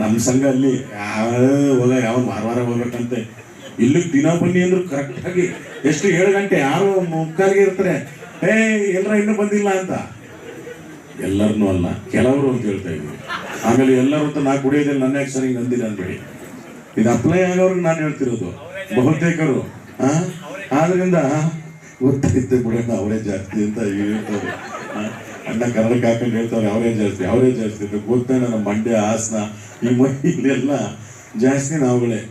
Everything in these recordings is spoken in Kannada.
ನಮ್ಮ ಸಂಘ ಅಲ್ಲಿ ಹೋಗ ಯಾವ ವಾರ ವಾರ ಹೋಗ್ಬೇಕಂತೆ. ಇಲ್ಲಿ ದಿನ ಬನ್ನಿ ಅಂದ್ರು ಕರೆಕ್ಟಾಗಿ ಎಷ್ಟು ಏಳು ಗಂಟೆ, ಯಾರು ಮುಕ್ಕಾಲಿಗೆ ಇರ್ತಾರೆ, ಏ ಎಲ್ಲರ ಇನ್ನೂ ಬಂದಿಲ್ಲ ಅಂತ. ಎಲ್ಲರನ್ನೂ ಅಲ್ಲ, ಕೆಲವರು ಅಂತ ಹೇಳ್ತಾ ಇದ್ವಿ. ಆಮೇಲೆ ಎಲ್ಲರೂ ಅಂತ ನಾ ಕುಡಿಯೋದಿಲ್ಲ, ನನ್ನ ಹೆಸರಿಗೆ ಸರಿ ನಂದಿಲ್ಲ ಹೇಳಿ ಇದು ಅಪ್ಲೈ ಆಗೋರ್ಗೆ ನಾನು ಹೇಳ್ತಿರೋದು. ಬಹುತೇಕರು ಆದ್ರಿಂದ ಗೊತ್ತಾಯ್ತು ಬಿಡೋಣ ಅವರೇ ಜಾಸ್ತಿ ಅಂತ ಹೇಳ್ತಾರೆ. ಆ, ಅಣ್ಣ ಕನ್ನಡಕ್ಕೆ ಹಾಕೊಂಡು ಹೇಳ್ತಾರೆ ಅವರೇ ಜಾಸ್ತಿ ಅವರೇ ಜಾಸ್ತಿ ಅಂತ ಗೊತ್ತೇ ನಮ್ಮ ಮಂಡ್ಯ ಹಾಸನ ಈ ಮೈ ಇಲ್ಲೆಲ್ಲ ಜಾಸ್ತಿ ನಾವುಗಳೇ.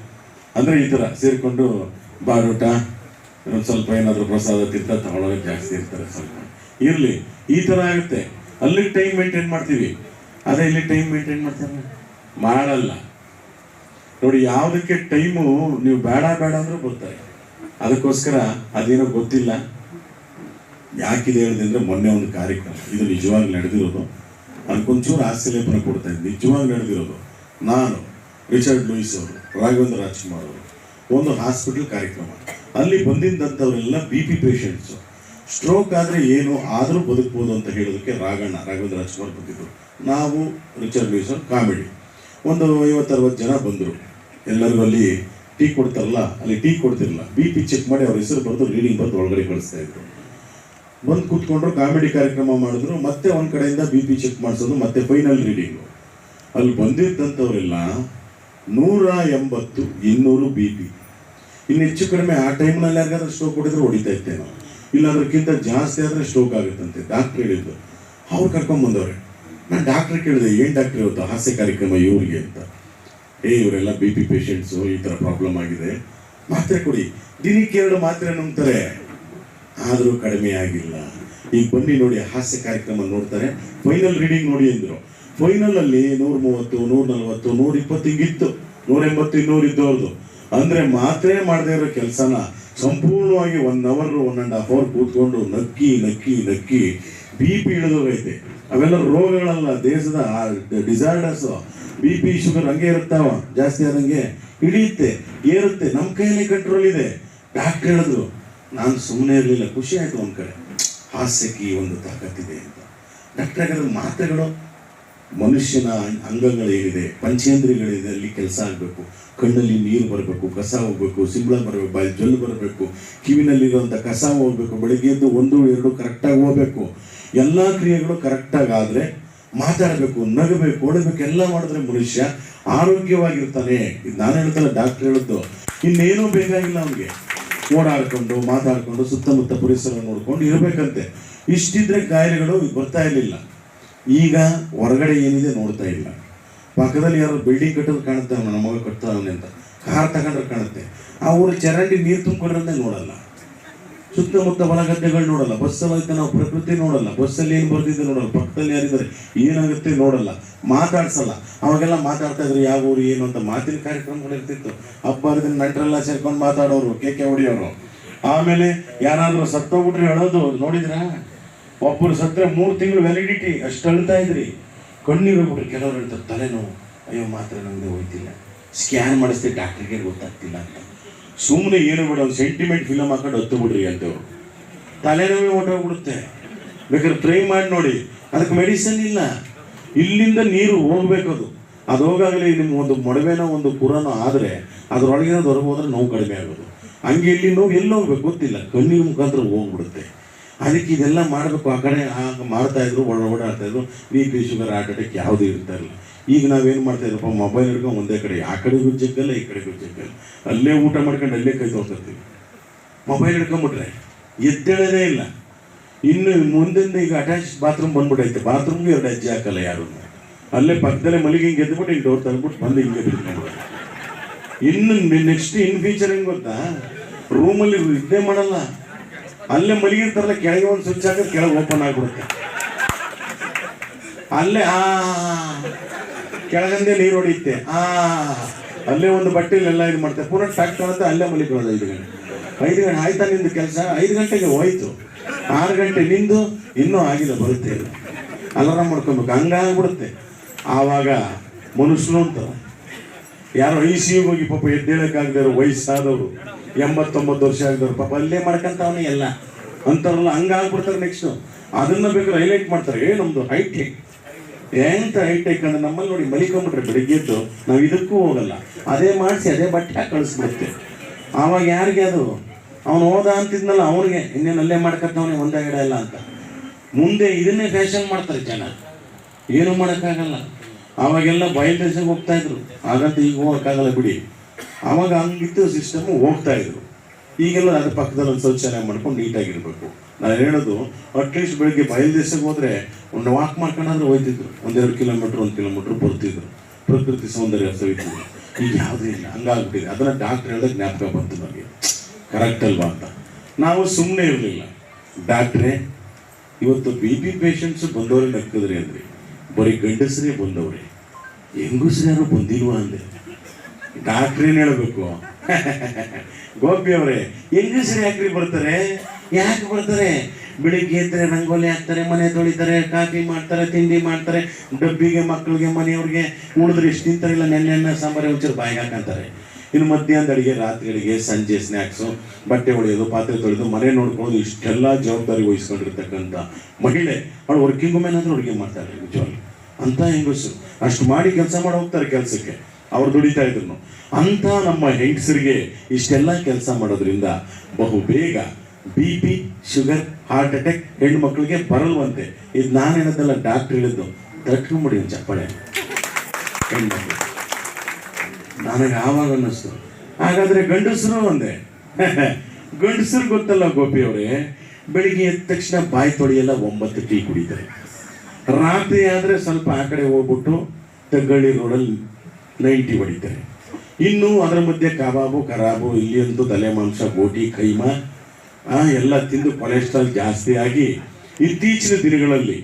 ಅಂದ್ರೆ ಈ ತರ ಸೇರಿಕೊಂಡು ಬಾರೂಟ ಸ್ವಲ್ಪ ಏನಾದರೂ ಪ್ರಸಾದ ತಿಂತ ತಗೊಳ್ಳೋದು ಜಾಸ್ತಿ ಇರ್ತಾರೆ ಸ್ವಲ್ಪ. ಇರ್ಲಿ ಈ ತರ ಆಗುತ್ತೆ. ಅಲ್ಲಿ ಟೈಮ್ ಮೇಂಟೈನ್ ಮಾಡ್ತೀವಿ. ಅದೇ ಇಲ್ಲಿ ಟೈಮ್ ಮೇಂಟೈನ್ ಮಾಡ್ತಾರೆ. ಮಾಡಲ್ಲ. ನೋಡಿ ಯಾವುದಕ್ಕೆ ಟೈಮು ನೀವು ಬೇಡ ಬೇಡ ಅಂದರೂ ಬರ್ತಾರೆ. ಅದಕ್ಕೋಸ್ಕರ ಅದೇನೋ ಗೊತ್ತಿಲ್ಲ. ಯಾಕಿದೆ ಹೇಳಿದೆ ಅಂದರೆ ಮೊನ್ನೆ ಒಂದು ಕಾರ್ಯಕ್ರಮ. ಇದು ನಿಜವಾಗಿ ನಡೆದಿರೋದು. ಅದಕ್ಕೊಂಚೂರು ಆಸ್ತಿಲೇಪನ ಕೊಡ್ತಾ ಇದ್ದೆ ನಿಜವಾಗಿ ನಡೆದಿರೋದು. ನಾನು ರಿಚರ್ಡ್ ಲೂಯಿಸ್ ಅವರು, ರಾಘವೇಂದ್ರ ರಾಜ್ಕುಮಾರ್ ಅವರು ಒಂದು ಹಾಸ್ಪಿಟಲ್ ಕಾರ್ಯಕ್ರಮ. ಅಲ್ಲಿ ಬಂದಿದ್ದಂಥವರೆಲ್ಲ ಬಿ ಪಿ ಪೇಷಂಟ್ಸು ಸ್ಟ್ರೋಕ್ ಆದರೆ ಏನು, ಆದರೂ ಬದುಕ್ಬೋದು ಅಂತ ಹೇಳೋದಕ್ಕೆ ರಾಘಣ್ಣ, ರಾಘವೇಂದ್ರ ರಾಜ್ಕುಮಾರ್ ಬಂದಿದ್ದರು ನಾವು ರಿಚರ್ಡ್ ಲೂಯಿಸ್ ಅವರು ಕಾಮಿಡಿ. ಒಂದು ಐವತ್ತರವತ್ತು ಜನ ಬಂದರು. ಎಲ್ಲರಿಗೂ ಅಲ್ಲಿ ಟೀ ಕೊಡ್ತಾರಲ್ಲ, ಅಲ್ಲಿ ಟೀ ಕೊಡ್ತಿರಲ್ಲ. ಬಿ ಪಿ ಚೆಕ್ ಮಾಡಿ ಅವ್ರ ಹೆಸರು ಬರೆದು ರೀಡಿಂಗ್ ಬರೆದು ಒಳಗಡೆ ಕಳಿಸ್ತಾ ಇದ್ರು. ಬಂದು ಕೂತ್ಕೊಂಡ್ರು ಕಾಮಿಡಿ ಕಾರ್ಯಕ್ರಮ ಮಾಡಿದ್ರು, ಮತ್ತೆ ಒಂದ್ ಕಡೆಯಿಂದ ಬಿ ಪಿ ಚೆಕ್ ಮಾಡಿಸೋದು, ಮತ್ತೆ ಫೈನಲ್ ರೀಡಿಂಗು ಅಲ್ಲಿ ಬಂದಿದ್ದಂಥವರೆಲ್ಲ ನೂರ ಎಂಬತ್ತು ಇನ್ನೂರು ಬಿ ಪಿ ಇನ್ನು ಹೆಚ್ಚು ಕಡಿಮೆ ಆ ಟೈಮ್ನಲ್ಲಿ ಯಾರಿಗಾದ್ರೂ ಸ್ಟ್ರೋಕ್ ಹೊಡಿದ್ರೆ ಹೊಡಿತಾ ಇತ್ತೇನೋ ಇಲ್ಲ ಅದಕ್ಕಿಂತ ಜಾಸ್ತಿ ಆದರೆ ಸ್ಟ್ರೋಕ್ ಆಗುತ್ತಂತೆ ಡಾಕ್ಟ್ರ್ ಹೇಳಿದ್ದು. ಅವ್ರು ಕರ್ಕೊಂಬಂದವ್ರೆ ನಾನು ಡಾಕ್ಟ್ರ್ ಕೇಳಿದೆ, ಏನು ಡಾಕ್ಟ್ರ್ ಇವತ್ತು ಹಾಸ್ಯ ಕಾರ್ಯಕ್ರಮ ಇವ್ರಿಗೆ ಅಂತ. ಏ, ಇವರೆಲ್ಲ ಬಿ ಪಿ ಪೇಷಂಟ್ಸು ಈ ಥರ ಪ್ರಾಬ್ಲಮ್ ಆಗಿದೆ. ಮಾತ್ರೆ ಕೊಡಿ. ದಿನಕ್ಕೆ ಎರಡು ಮಾತ್ರೆ ನುಂಗ್ತಾರೆ. ಆದರೂ ಕಡಿಮೆ ಆಗಿಲ್ಲ. ಈಗ ಬನ್ನಿ ನೋಡಿ ಹಾಸ್ಯ ಕಾರ್ಯಕ್ರಮ ನೋಡ್ತಾರೆ. ಫೈನಲ್ ರೀಡಿಂಗ್ ನೋಡಿ ಅಂದರು. ಫೈನಲ್ ಅಲ್ಲಿ ನೂರ ಮೂವತ್ತು ನೂರ ನಲ್ವತ್ತು ನೂರ ಇಪ್ಪತ್ತು ಹಿಂಗಿತ್ತು. ನೂರ ಎಂಬತ್ತು ಇನ್ನೂರು ಇದ್ದವ್ರದ್ದು ಅಂದ್ರೆ ಮಾತ್ರ ಮಾಡದೇ ಇರೋ ಕೆಲಸನ ಸಂಪೂರ್ಣವಾಗಿ one hour one and half hour ಕೂತ್ಕೊಂಡು ನಕ್ಕಿ ನಕ್ಕಿ ನಕ್ಕಿ ಬಿ ಪಿ ಇಳಿದೋಗೈತೆ ಅವೆಲ್ಲ ರೋಗಗಳಲ್ಲ ದೇಶದ ಡಿಸಾರ್ಡರ್ಸ್ ಬಿ ಪಿ ಶುಗರ್ ಹಂಗೆ ಇರುತ್ತಾವ, ಜಾಸ್ತಿ ಆದಂಗೆ ಇಳಿಯುತ್ತೆ ಏರುತ್ತೆ ನಮ್ಮ ಕೈಯಲ್ಲಿ ಕಂಟ್ರೋಲ್ ಇದೆ. ಡಾಕ್ಟರ್ ಹೇಳಿದ್ರು ನಾನು ಸುಮ್ಮನೆ ಇರಲಿಲ್ಲ, ಖುಷಿ ಆಯಿತು ಒಂದು ಕಡೆ. ಹಾಸ್ಯಕ್ಕೆ ಈ ಒಂದು ತಾಕತ್ತಿದೆ ಅಂತ. ಡಾಕ್ಟರ್ ಮಾತೆಗಳು ಮಾತ್ರೆಗಳು, ಮನುಷ್ಯನ ಅಂಗಗಳು ಏನಿದೆ, ಪಂಚೇಂದ್ರಿಯಗಳಿದೆ, ಅಲ್ಲಿ ಕೆಲಸ ಆಗಬೇಕು. ಕಣ್ಣಲ್ಲಿ ನೀರು ಬರಬೇಕು, ಕಸ ಹೋಗಬೇಕು, ಸಿಂಬಳ ಬರಬೇಕು, ಬಾಯಿ ಜೊಲ್ಲು ಬರಬೇಕು ಕಿವಿನಲ್ಲಿರುವಂಥ ಕಸ ಹೋಗಬೇಕು, ಬೆಳಿಗ್ಗೆ ಎದ್ದು ಒಂದು, ಎರಡು ಕರೆಕ್ಟಾಗಿ ಹೋಗಬೇಕು ಎಲ್ಲ ಕ್ರಿಯೆಗಳು ಕರೆಕ್ಟಾಗಿ ಆದರೆ ಮಾತಾಡಬೇಕು, ನಗಬೇಕು, ಓಡಬೇಕು, ಎಲ್ಲ ಮಾಡಿದ್ರೆ ಮನುಷ್ಯ ಆರೋಗ್ಯವಾಗಿರ್ತಾನೆ. ನಾನು ಹೇಳ್ತಾನೆ ಡಾಕ್ಟರ್ ಹೇಳಿದ್ದು ಇನ್ನೇನೂ ಬೇಕಾಗಿಲ್ಲ ಅವನಿಗೆ. ಓಡಾಡ್ಕೊಂಡು, ಮಾತಾಡ್ಕೊಂಡು, ಸುತ್ತಮುತ್ತ ಪರಿಸರ ನೋಡ್ಕೊಂಡು ಇರಬೇಕಂತೆ. ಇಷ್ಟಿದ್ರೆ ಕಾಯಿಲೆಗಳು ಬರ್ತಾ ಇರಲಿಲ್ಲ. ಈಗ ಹೊರಗಡೆ ಏನಿದೆ ನೋಡ್ತಾ ಇಲ್ಲ. ಪಕ್ಕದಲ್ಲಿ ಯಾರು ಬಿಲ್ಡಿಂಗ್ ಕಟ್ಟೋದು ಕಾಣುತ್ತೆ ನಮ್ಮ ಮಗ ಕಟ್ತಾವನೆ ಅಂತ. ಕಾರ್ ತಗೊಂಡ್ರೆ ಕಾಣುತ್ತೆ. ಆ ಊರು ಚರಂಡಿ ನೀರು ತುಂಬಿಕೊಂಡ್ರೆ ನೋಡಲ್ಲ. ಸುತ್ತಮುತ್ತ ಹೊಲ ಗದ್ದೆಗಳು ನೋಡಲ್ಲ ಬಸ್ಸಲ್ಲಿ ನಾವು ಪ್ರಕೃತಿ ನೋಡಲ್ಲ. ಬಸ್ಸಲ್ಲಿ ಏನು ಬರ್ತಿದ್ದೆ ನೋಡಲ್ಲ. ಪಕ್ಕದಲ್ಲಿ ಯಾರಿದ್ದಾರೆ? ಏನಾಗುತ್ತೆ ನೋಡಲ್ಲ. ಮಾತಾಡ್ಸಲ್ಲ. ಅವಾಗೆಲ್ಲ ಮಾತಾಡ್ತಾ ಇದ್ರು, ಯಾವ ಊರು, ಏನು ಅಂತ ಮಾತಿನ ಕಾರ್ಯಕ್ರಮಗಳು ಇರ್ತಿತ್ತು. ಹಬ್ಬ ಹರಿದಿನ ನೆಂಟರೆಲ್ಲ ಸೇರ್ಕೊಂಡು ಮಾತಾಡೋರು ಕೇಕೆ ಹೊಡಿಯೋರು ಆಮೇಲೆ ಯಾರಾದರೂ ಸತ್ತೋಗ್ಬಿಟ್ರೆ ಹೇಳೋದು, ನೋಡಿದ್ರಾ? ಒಬ್ಬರು ಸತ್ತರೆ ಮೂರು ತಿಂಗಳು ವ್ಯಾಲಿಡಿಟಿ, ಅಷ್ಟು ಅಳ್ತಾ ಇದ್ರಿ. ಕಣ್ಣೀರು ಹೋಗ್ಬಿಟ್ರೆ ಕೆಲವ್ರು ಹೇಳ್ತಾರೆ, ತಲೆನೋವು. ಅಯ್ಯೋ, ಮಾತ್ರ ನಮಗೆ ಹೋಯ್ತಿಲ್ಲ. ಸ್ಕ್ಯಾನ್ ಮಾಡಿಸ್ತೀವಿ ಡಾಕ್ಟ್ರಿಗೆ ಗೊತ್ತಾಗ್ತಿಲ್ಲ ಅಂತ. ಸುಮ್ಮನೆ ಏನು ಬಿಡ, ಒಂದು ಸೆಂಟಿಮೆಂಟ್ ಫಿಲಮ್ ಹಾಕೊಂಡು ಹತ್ತು ಬಿಡ್ರಿ ಅಂತವ್ರು ತಲೆನೋವೇ ಹೊಟ್ಟೋಗ್ಬಿಡುತ್ತೆ ಬೇಕಾದ್ರೆ ಟ್ರೈ ಮಾಡಿ ನೋಡಿ. ಅದಕ್ಕೆ ಮೆಡಿಸಿನ್ ಇಲ್ಲ. ಇಲ್ಲಿಂದ ನೀರು ಹೋಗ್ಬೇಕದು. ಅದು ಹೋಗಾಗಲಿ ನಿಮ್ಮ ಒಂದು ಮೊಡವೆನೋ ಒಂದು ಕುರನೋ ಆದರೆ ಅದರೊಳಗಿರೋದು ಹೊರಗೆ ಹೋದ್ರೆ ನೋವು ಕಡಿಮೆ ಆಗೋದು. ಹಂಗೆ ಇಲ್ಲಿ ನೋವು ಎಲ್ಲಿ ಹೋಗ್ಬೇಕು ಗೊತ್ತಿಲ್ಲ. ಕಣ್ಣಿನ ಮುಖಾಂತರ ಹೋಗ್ಬಿಡುತ್ತೆ. ಅದಕ್ಕೆ ಇದೆಲ್ಲ ಮಾಡಬೇಕು. ಆ ಕಡೆ ಹಾಗೆ ಮಾಡ್ತಾ ಇದ್ರು ಓಡಾಡ್ತಾಯಿದ್ರು B P sugar heart attack ಯಾವುದೂ ಇರ್ತಾ ಇರಲಿಲ್ಲ ಈಗ ನಾವೇನು ಮಾಡ್ತಾ ಇದ್ದೀವಪ್ಪ ಮೊಬೈಲ್ ಹಿಡ್ಕೊಂಡು ಒಂದೇ ಕಡೆ, ಆ ಕಡೆಗೂ ಜಗ್ಗಲ್ಲ ಈ ಕಡೆಗೂ ಜಗ್ಗಲ್ಲ ಅಲ್ಲೇ ಊಟ ಮಾಡ್ಕೊಂಡು ಅಲ್ಲೇ ಕೈ ತೊಗೊಳ್ತಿರ್ತೀವಿ ಮೊಬೈಲ್ ಹಿಡ್ಕೊಂಬಿಟ್ರೆ, ಎದ್ದೇಳೋದೇ ಇಲ್ಲ. ಇನ್ನು ಮುಂದಿಂದ ಈಗ ಅಟ್ಯಾಚ್ ಬಾತ್ರೂಮ್ ಬಂದ್ಬಿಟ್ಟೈತೆ ಬಾತ್ರೂಮ್ಗೆ ಎರಡು ಅಜ್ಜಿ ಹಾಕಲ್ಲ ಯಾರು ಅಲ್ಲೇ ಪಕ್ಕದಲ್ಲೇ ಮಲ್ಲಿಗೆ ಹಿಂಗೆ ಎದ್ಬಿಟ್ಟು ಹಿಂಗೆ ಡೋರ್ ತಂದ್ಬಿಟ್ಟು ಬಂದು ಹಿಂಗೆ ಇನ್ನು ನೆಕ್ಸ್ಟ್ ಇನ್ ಫ್ಯೂಚರ್ ಹೆಂಗೆ ಗೊತ್ತಾ? ರೂಮಲ್ಲಿ ಇದ್ದೇ ಮಾಡಲ್ಲ. ಅಲ್ಲೇ ಮಲಗಿರ್ತಾರಲ್ಲ, ಕೆಳಗೆ ಒಂದು ಸ್ವಿಚ್ ಹಾಕಿದ್ರೆ ಕೆಳಗೆ ಓಪನ್ ಆಗ್ಬಿಡುತ್ತೆ. ಅಲ್ಲೇ ಆ. ಕೆಳಗಂದೆ ನೀರು ಹೊಡಿಯುತ್ತೆ. ಆ. ಅಲ್ಲೇ ಒಂದು ಬಟ್ಟೆಲಿ ಎಲ್ಲ ಇದು ಮಾಡ್ತಾರೆ ಪೂರ ಟ್ರ್ಯಾಕ್ಟರ್ ಅಂತ ಅಲ್ಲೇ ಮಲಿಕೊಳ್ಳೋದು ಐದು ಗಂಟೆ. ಐದು ಗಂಟೆ ಆಯ್ತಾ ನಿಂದು ಕೆಲಸ? ಐದು ಗಂಟೆಗೆ ಹೋಯ್ತು. ಆರು ಗಂಟೆ ನಿಂದು ಇನ್ನೂ ಆಗಿಲ್ಲ ಬರುತ್ತೆ ಅಲಾರಾಮ್ ಮಾಡ್ಕೊಬೇಕು. ಹಂಗಾಗ್ಬಿಡುತ್ತೆ. ಆವಾಗ ಮನುಷ್ಯನು ಅಂತ. ಯಾರೋ ಐ ಸಿ ಹೋಗಿ ಪಾಪ ಎದ್ದೇಳಕ್ಕಾಗದೇ ವಯಸ್ಸಾದವರು ಎಂಬತ್ತೊಂಬತ್ತು ವರ್ಷ ಆಗಿದವ್ರು ಪಾಪ ಅಲ್ಲೇ ಮಾಡ್ಕೊಂತವನೇ ಎಲ್ಲ. ಅಂತಾರಲ್ಲ ಹಂಗಾಗ್ಬಿಡ್ತಾರೆ ನೆಕ್ಸ್ಟು ಅದನ್ನ ಬೇಕಾದ್ರೆ ಹೈಲೈಟ್ ಮಾಡ್ತಾರೆ. ಏ ನಮ್ಮದು ಹೈಟೆಕ್ ಎಂತ ಹೈಟೆಕ್ ಅಂದ್ರೆ ನಮ್ಮಲ್ಲಿ ನೋಡಿ ಮಲಿಕೊಂಬಿಟ್ರೆ ಬೆಳಿಗ್ಗೆ ಎದ್ದು ನಾವು ಇದಕ್ಕೂ ಹೋಗಲ್ಲ. ಅದೇ ಮಾಡಿಸಿ, ಅದೇ ಬಟ್ಟೆ ಹಾಕಿ ಕಳಿಸ್ಬಿಡುತ್ತೆ. ಆವಾಗ ಯಾರಿಗೆ ಅದು? ಅವನು ಹೋದ ಅಂತಿದ್ನಲ್ಲ, ಅವನಿಗೆ. ಇನ್ನೇನು ಅಲ್ಲೇ ಮಾಡ್ಕತ್ತವನೇ, ಒಂದೇ ಗಿಡ ಇಲ್ಲ ಅಂತ. ಮುಂದೆ ಇದನ್ನೇ ಫ್ಯಾಷನ್ ಮಾಡ್ತಾರೆ ಜನ. ಏನು ಮಾಡೋಕ್ಕಾಗಲ್ಲ. ಅವಾಗೆಲ್ಲ ಬಯಲು ದೇಶಕ್ಕೆ ಹೋಗ್ತಾ ಇದ್ರು. ಹಾಗಂತ ಈಗ ಹೋಗೋಕ್ಕಾಗಲ್ಲ ಬಿಡಿ. ಅವಾಗ ಹಂಗಿತ್ತು ಸಿಸ್ಟಮ್ ಹೋಗ್ತಾ ಇದ್ರು. ಈಗೆಲ್ಲ ಅದ್ರ ಪಕ್ಕದಲ್ಲಿ ಒಂದು ಶೌಚಾಲಯ ಮಾಡ್ಕೊಂಡು ನೀಟಾಗಿರ್ಬೇಕು ನಾನು ಹೇಳೋದು ಅಟ್ಲೀಸ್ಟ್ ಬೆಳಗ್ಗೆ ಬಯಲು ದೇಶಕ್ಕೆ ಹೋದ್ರೆ ಒಂದು ವಾಕ್ ಮಾಡ್ಕೊಂಡಾದ್ರೆ ಹೋಯ್ತಿದ್ರು. ಒಂದೆರಡು ಕಿಲೋಮೀಟ್ರ್ ಒಂದು ಕಿಲೋಮೀಟ್ರ್ ಬರ್ತಿದ್ರು. ಪ್ರಕೃತಿ ಸೌಂದರ್ಯ ಸವಿತಿದ್ರು ಈಗ ಯಾವುದೇ ಇಲ್ಲ, ಹಂಗಾಗ್ಬಿಟ್ಟಿದೆ. ಅದನ್ನ ಡಾಕ್ಟರ್ ಹೇಳಿದ ಜ್ಞಾಪಕ ಬಂತು ನನಗೆ ಕರೆಕ್ಟ್ ಅಲ್ವಾ ಅಂತ. ನಾವು ಸುಮ್ಮನೆ ಇರಲಿಲ್ಲ. ಡಾಕ್ಟ್ರೇ ಇವತ್ತು ಬಿ ಪಿ ಪೇಷಂಟ್ಸ್ ಬಂದವ್ರೆ ನಕ್ಕಿದ್ರಿ ಅಂದ್ರಿ, ಬರೀ ಗಂಡಸರೇ ಬಂದವ್ರೆ. ಯಾರು ಬಂದಿಲ್ವಾ ಅಂದೆ ಡಾಕ್ಟ್ರೇನು ಹೇಳ್ಬೇಕು? ಗೋಪಿ ಅವರೇ, ಹೆಂಗಸ್ರು ಯಾಕ್ರಿ ಬರ್ತಾರೆ? ಯಾಕೆ ಬರ್ತಾರೆ ಬೆಳಿಗ್ಗೆ ಎದ್ದರೆ ರಂಗೋಲಿ ಹಾಕ್ತಾರೆ, ಮನೆ ತೊಳಿತಾರೆ, ಕಾಫಿ ಮಾಡ್ತಾರೆ, ತಿಂಡಿ ಮಾಡ್ತಾರೆ, ಡಬ್ಬಿಗೆ, ಮಕ್ಕಳಿಗೆ, ಮನೆಯವ್ರಿಗೆ ಉಳಿದ್ರೆ ಇಷ್ಟು ತಿಂತಾರಿಲ್ಲ ನೆನ್ನೆ ಸಾಂಬಾರು, ಒಂಚೂರು ಬಾಯಿಗೆ ಹಾಕಂತಾರೆ. ಇನ್ನು ಮಧ್ಯಾಹ್ನದ ಅಡಿಗೆ, ರಾತ್ರಿಗಳಿಗೆ ಸಂಜೆ ಸ್ನ್ಯಾಕ್ಸು ಬಟ್ಟೆ ಹೊಳೆಯೋದು ಪಾತ್ರೆ ತೊಳೆದು, ಮನೆ ನೋಡ್ಕೊಳ್ಳೋದು, ಇಷ್ಟೆಲ್ಲ ಜವಾಬ್ದಾರಿ ವಹಿಸ್ಕೊಂಡಿರ್ತಕ್ಕಂಥ ಮಹಿಳೆ. ಅವಳು ವರ್ಕಿಂಗ್ ವುಮೆನ್ ಅಂದ್ರೆ ಅಡುಗೆ ಮಾಡ್ತಾರೆ ನಿಜವಾಗಿ ಅಂತ ಹೆಂಗಸು. ಅಷ್ಟು ಮಾಡಿ ಕೆಲಸ ಮಾಡಿ ಹೋಗ್ತಾರೆ ಕೆಲಸಕ್ಕೆ. ಅವ್ರು ದುಡಿತಾ ಇದ್ರು ಅಂತ ನಮ್ಮ ಹೆಂಗಸರಿಗೆ ಇಷ್ಟೆಲ್ಲ ಕೆಲಸ ಮಾಡೋದ್ರಿಂದ ಬಹು ಬೇಗ B P sugar heart attack ಹೆಣ್ಣು ಮಕ್ಕಳಿಗೆ ಬರಲ್ವಂತೆ. ಇದು ನಾನು ಏನದಲ್ಲ ಡಾಕ್ಟರ್ ಹೇಳಿದ್ದು. ತಟ್ಕೊಂಬಿಡಿ ಚಪ್ಪಾಳೆ. ಹೆಣ್ಮಕ್ಳು ನನಗೆ ಆವಾಗ ಅನ್ನಿಸ್ತು. ಹಾಗಾದ್ರೆ ಗಂಡಸರು ಒಂದೆ. ಗಂಡಸರು ಗೊತ್ತಲ್ಲ ಗೋಪಿ ಅವರೇ, ಬೆಳಿಗ್ಗೆ ಎದ್ದ ತಕ್ಷಣ ಬಾಯಿ ತೊಳೆಯೆಲ್ಲ ಒಂಬತ್ತು ಟೀ ಕುಡಿತಾರೆ. ರಾತ್ರಿ ಆದ್ರೆ ಸ್ವಲ್ಪ ಆ ಕಡೆ ಹೋಗ್ಬಿಟ್ಟು ತಗ್ಗಳ್ಳಿ ರೋಡಲ್ಲಿ ನೈಂಟಿ ಹೊಡಿತಾರೆ. ಇನ್ನು ಅದರ ಮಧ್ಯೆ ಕಬಾಬು, ಕರಾಬು, ಇಲ್ಲಿ ಅಂತೂ ತಲೆ ಮಾಂಸ, ಗೋಟಿ, ಕೈಮಾ ಎಲ್ಲ ತಿಂದು ಕೊಲೆಸ್ಟ್ರಾಲ್ ಜಾಸ್ತಿ ಆಗಿ ಇತ್ತೀಚಿನ ದಿನಗಳಲ್ಲಿ